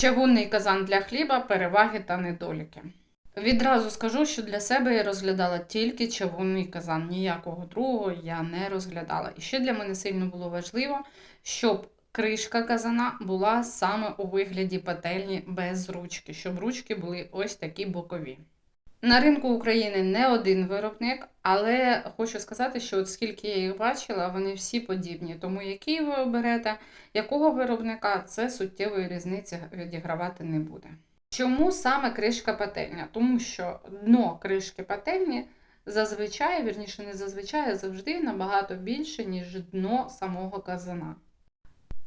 Чавунний казан для хліба, переваги та недоліки. Відразу скажу, що для себе я розглядала тільки чавунний казан, ніякого другого я не розглядала. І ще для мене сильно було важливо, щоб кришка казана була саме у вигляді пательні без ручки, щоб ручки були ось такі бокові. На ринку України не один виробник, але хочу сказати, що от скільки я їх бачила, вони всі подібні. Тому який ви оберете, якого виробника, це суттєвої різниці відігравати не буде. Чому саме кришка пательня? Тому що дно кришки пательні зазвичай, вірніше не зазвичай, а завжди набагато більше, ніж дно самого казана.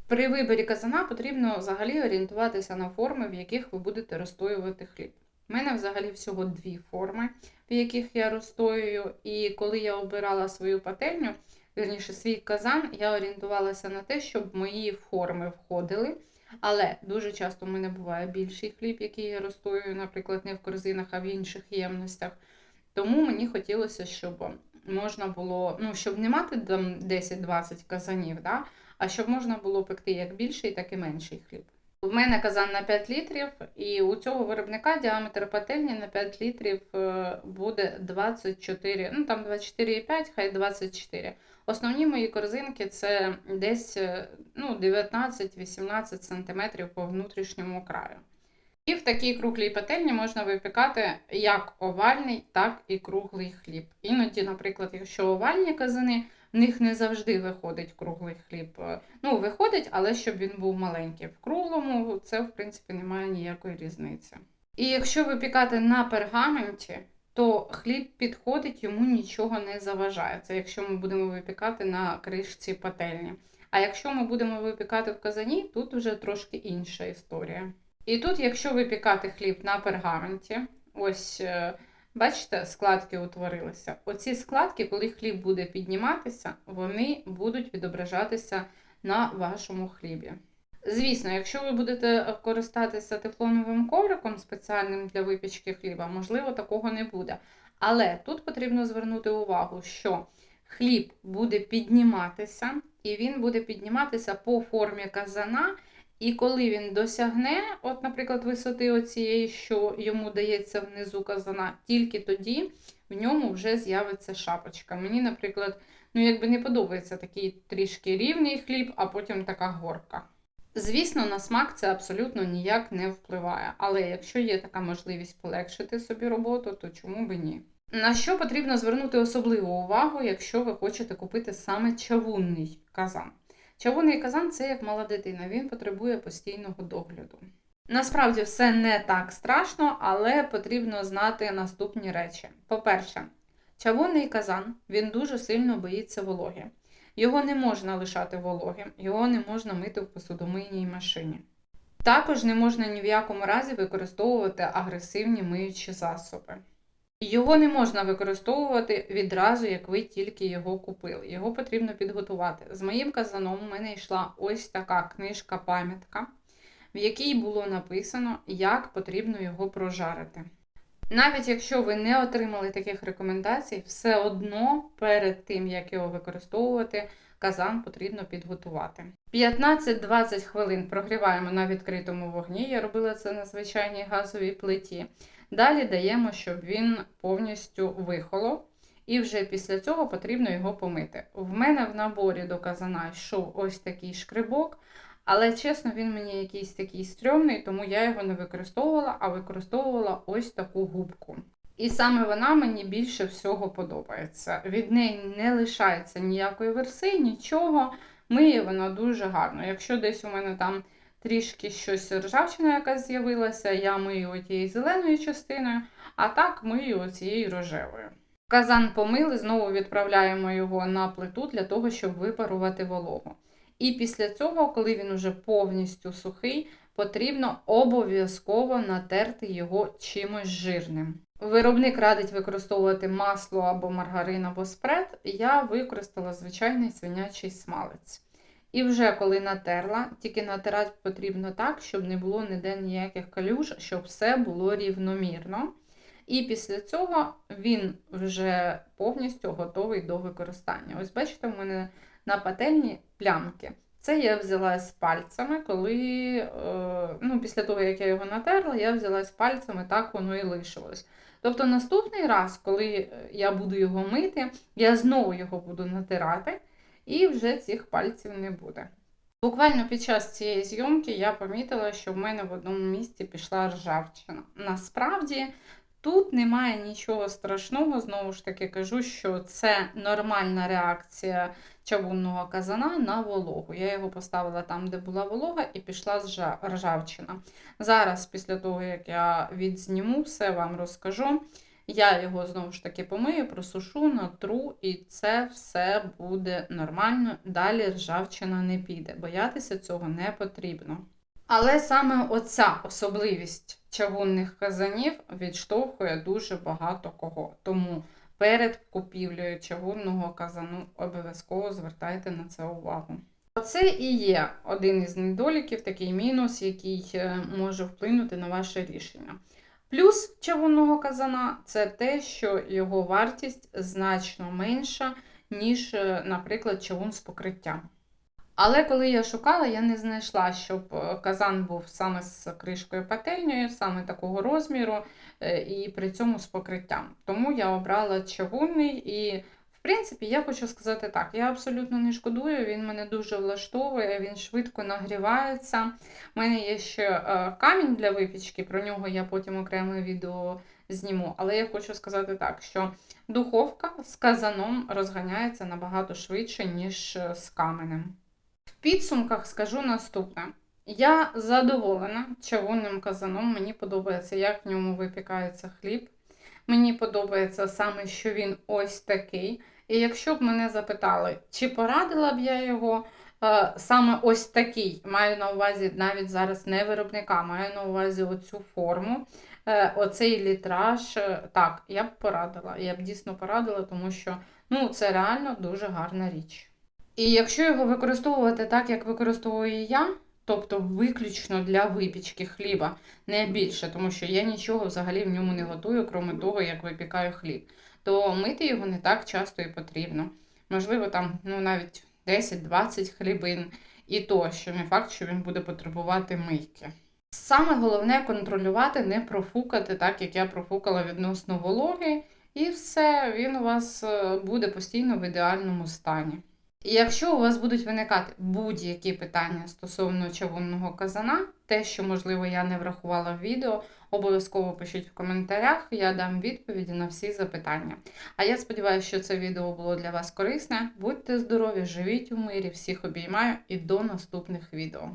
При виборі казана потрібно взагалі орієнтуватися на форми, в яких ви будете розстоювати хліб. У мене взагалі всього дві форми, в яких я розстоюю. І коли я обирала свою пательню, вірніше свій казан, я орієнтувалася на те, щоб мої форми входили. Але дуже часто в мене буває більший хліб, який я розстоюю, наприклад, не в корзинах, а в інших ємностях. Тому мені хотілося, щоб можна було, ну, щоб не мати там 10-20 казанів, да? а щоб можна було пекти як більший, так і менший хліб. У мене казан на 5 літрів, і у цього виробника діаметр пательні на 5 літрів е, буде 24, ну там 24,5, хай 24. Основні мої корзинки це десь е, ну, 19-18 см по внутрішньому краю. І в такій круглій пательні можна випікати як овальний, так і круглий хліб. Іноді, наприклад, якщо овальні казани, в них не завжди виходить круглий хліб. Ну, виходить, але щоб він був маленький. В круглому це, в принципі, немає ніякої різниці. І якщо випікати на пергаменті, то хліб підходить, йому нічого не заважає. Це якщо ми будемо випікати на кришці пательні. А якщо ми будемо випікати в казані, тут вже трошки інша історія. І тут, якщо випікати хліб на пергаменті, ось е, бачите, складки утворилися. Оці складки, коли хліб буде підніматися, вони будуть відображатися на вашому хлібі. Звісно, якщо ви будете користатися тефлоновим ковриком спеціальним для випічки хліба, можливо, такого не буде. Але тут потрібно звернути увагу, що хліб буде підніматися, і він буде підніматися по формі казана. І коли він досягне, от, наприклад, висоти оцієї, що йому дається внизу казана, тільки тоді в ньому вже з'явиться шапочка. Мені, наприклад, ну якби не подобається такий трішки рівний хліб, а потім така горка. Звісно, на смак це абсолютно ніяк не впливає, але якщо є така можливість полегшити собі роботу, то чому би ні? На що потрібно звернути особливу увагу, якщо ви хочете купити саме чавунний казан? Чавунний казан це як мала дитина, він потребує постійного догляду. Насправді все не так страшно, але потрібно знати наступні речі. По-перше, чавунний казан він дуже сильно боїться вологи. Його не можна лишати вологим, його не можна мити в посудомийній машині. Також не можна ні в якому разі використовувати агресивні миючі засоби. Його не можна використовувати відразу, як ви тільки його купили. Його потрібно підготувати. З моїм казаном у мене йшла ось така книжка-пам'ятка, в якій було написано, як потрібно його прожарити. Навіть якщо ви не отримали таких рекомендацій, все одно перед тим, як його використовувати, казан потрібно підготувати. 15-20 хвилин прогріваємо на відкритому вогні. Я робила це на звичайній газовій плиті. Далі даємо, щоб він повністю вихолов. І вже після цього потрібно його помити. В мене в наборі до казана йшов ось такий шкрибок, але, чесно, він мені якийсь такий стрьомний, тому я його не використовувала, а використовувала ось таку губку. І саме вона мені більше всього подобається. Від неї не лишається ніякої верси, нічого. Миє вона дуже гарно. Якщо десь у мене там трішки щось ржавчина якась з'явилася, я мию тією зеленою частиною, а так мию цією рожевою. Казан помили, знову відправляємо його на плиту для того, щоб випарувати вологу. І після цього, коли він уже повністю сухий, потрібно обов'язково натерти його чимось жирним. Виробник радить використовувати масло або маргарин або спред. Я використала звичайний свинячий смалець. І вже коли натерла, тільки натирати потрібно так, щоб не було ніде ніяких калюж, щоб все було рівномірно. І після цього він вже повністю готовий до використання. Ось бачите, у мене на пательні плямки. Це я взялась пальцями, коли, е, ну, після того, як я його натерла, я взялась пальцями, так воно і лишилось. Тобто наступний раз, коли е, я буду його мити, я знову його буду натирати, і вже цих пальців не буде. Буквально під час цієї зйомки я помітила, що в мене в одному місці пішла ржавчина. Насправді тут немає нічого страшного, знову ж таки кажу, що це нормальна реакція чавунного казана на вологу. Я його поставила там, де була волога, і пішла зжа- ржавчина. Зараз, після того, як я відзніму, все вам розкажу. Я його знову ж таки помию, просушу, натру, і це все буде нормально. Далі ржавчина не піде. Боятися цього не потрібно. Але саме оця особливість чавунних казанів відштовхує дуже багато кого. Тому перед купівлею чавунного казану обов'язково звертайте на це увагу. Оце і є один із недоліків, такий мінус, який е, може вплинути на ваше рішення. Плюс чавунного казана це те, що його вартість значно менша, ніж, е, наприклад, чавун з покриттям. Але коли я шукала, я не знайшла, щоб е, казан був саме з кришкою пательнею, саме такого розміру, е, і при цьому з покриттям. Тому я обрала чавунний і. В принципі, я хочу сказати так, я абсолютно не шкодую, він мене дуже влаштовує, він швидко нагрівається. У мене є ще е, камінь для випічки, про нього я потім окреме відео зніму. Але я хочу сказати так, що духовка з казаном розганяється набагато швидше, ніж з каменем. Підсумках скажу наступне. Я задоволена чавунним казаном, мені подобається, як в ньому випікається хліб. Мені подобається саме, що він ось такий. І якщо б мене запитали, чи порадила б я його е, саме ось такий, маю на увазі навіть зараз не виробника, маю на увазі оцю форму, е, оцей літраж, е, так, я б порадила. Я б дійсно порадила, тому що ну, це реально дуже гарна річ. І якщо його використовувати так, як використовую я, тобто виключно для випічки хліба, не більше, тому що я нічого взагалі в ньому не готую, крім того, як випікаю хліб, то мити його не так часто і потрібно. Можливо, там ну, навіть 10-20 хлібин, і то, що не факт, що він буде потребувати мийки. Саме головне контролювати, не профукати, так як я профукала відносно вологи, і все, він у вас е, буде постійно в ідеальному стані. Якщо у вас будуть виникати будь-які питання стосовно чавунного казана, те, що, можливо, я не врахувала в відео, обов'язково пишіть в коментарях, я дам відповіді на всі запитання. А я сподіваюся, що це відео було для вас корисне. Будьте здорові, живіть у мирі, всіх обіймаю і до наступних відео.